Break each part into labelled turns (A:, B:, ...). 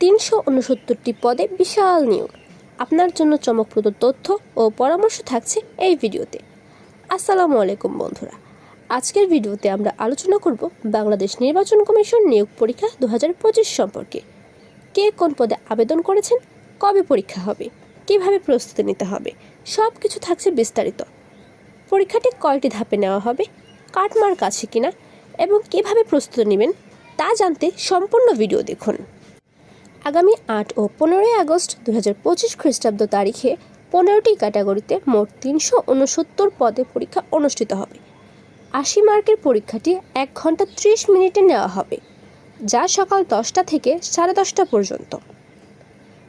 A: তিনশো উনসত্তরটি পদে বিশাল নিয়োগ। আপনার জন্য চমকপ্রদ তথ্য ও পরামর্শ থাকছে এই ভিডিওতে। আসসালামু আলাইকুম বন্ধুরা। আজকের ভিডিওতে আমরা আলোচনা করব বাংলাদেশ নির্বাচন কমিশন নিয়োগ পরীক্ষা দু হাজার পঁচিশ সম্পর্কে। কে কোন পদে আবেদন করেছেন, কবে পরীক্ষা হবে, কীভাবে প্রস্তুতি নিতে হবে সব কিছু থাকছে বিস্তারিত। পরীক্ষাটি কয়টি ধাপে নেওয়া হবে কাটমার্ক আছে কিনা, এবং কীভাবে প্রস্তুতি নেবেন, তা জানতে সম্পূর্ণ ভিডিও দেখুন। আগামী আট ও পনেরোই আগস্ট দু হাজার পঁচিশ খ্রিস্টাব্দ তারিখে পনেরোটি ক্যাটাগরিতে মোট তিনশো উনসত্তর পদে পরীক্ষা অনুষ্ঠিত হবে। আশি মার্কের পরীক্ষাটি এক ঘণ্টা ত্রিশ মিনিটে নেওয়া হবে, যা সকাল দশটা থেকে সাড়ে দশটা পর্যন্ত।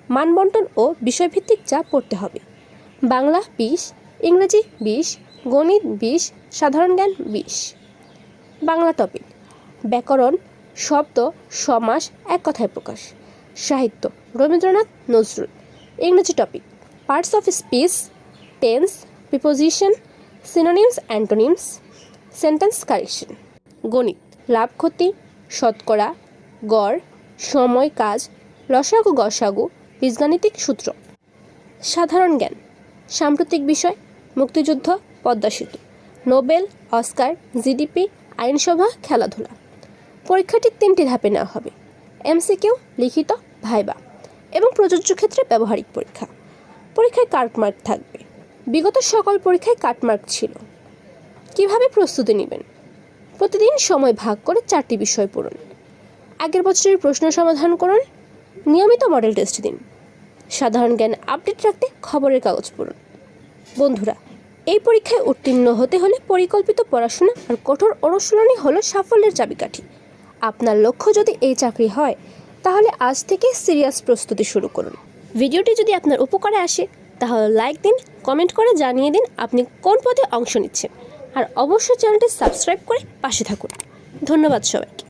A: মানবন্টন ও বিষয়ভিত্তিক যা পড়তে হবে। বাংলা বিশ, ইংরেজি বিশ, গণিত বিশ, সাধারণ জ্ঞান বিশ। বাংলা টপিক, ব্যাকরণ, শব্দ, সমাস, এক কথায় প্রকাশ। সাহিত্য। রবীন্দ্রনাথ নজরুল। ইংরেজি topic parts of speech tense preposition synonyms antonyms sentence correction গণিত, লাভ ক্ষতি, শতকরা, গড়, সময়, কাজ লসাগু গসাগু, বীজগাণিতিক সূত্র। সাধারণ জ্ঞান, সাম্প্রতিক বিষয়, মুক্তিযুদ্ধ, পদ্মা সেতু, নোবেল, অস্কার, জিডিপি, আইনসভা, খেলাধুলা। পরীক্ষাটি তিনটি ধাপে নেওয়া হবে। এমসিকিউ, লিখিত ভাইবা এবং প্রযোজ্য ক্ষেত্রে ব্যবহারিক পরীক্ষা। পরীক্ষায় কাটমার্ক থাকবে। বিগত সকল পরীক্ষায় কাটমার্ক ছিল। কীভাবে প্রস্তুতি নেবেন? প্রতিদিন সময় ভাগ করে চারটি বিষয় পড়ুন। আগের বছরের প্রশ্ন সমাধান করুন। নিয়মিত মডেল টেস্ট দিন। সাধারণ জ্ঞান আপডেট রাখতে খবরের কাগজ পড়ুন। বন্ধুরা, এই পরীক্ষায় উত্তীর্ণ হতে হলে পরিকল্পিত পড়াশোনা আর কঠোর অনুশীলনই হলো সাফল্যের চাবিকাঠি। আপনার লক্ষ্য যদি এই চাকরি হয় তাহলে আজ থেকে সিরিয়াস প্রস্তুতি শুরু করুন। ভিডিওটি যদি আপনার উপকারে আসে, তাহলে লাইক দিন, কমেন্ট করে জানিয়ে দিন আপনি কোন পদে অংশ নিচ্ছেন। আর অবশ্যই চ্যানেলটি সাবস্ক্রাইব করে পাশে থাকুন। ধন্যবাদ সবাইকে।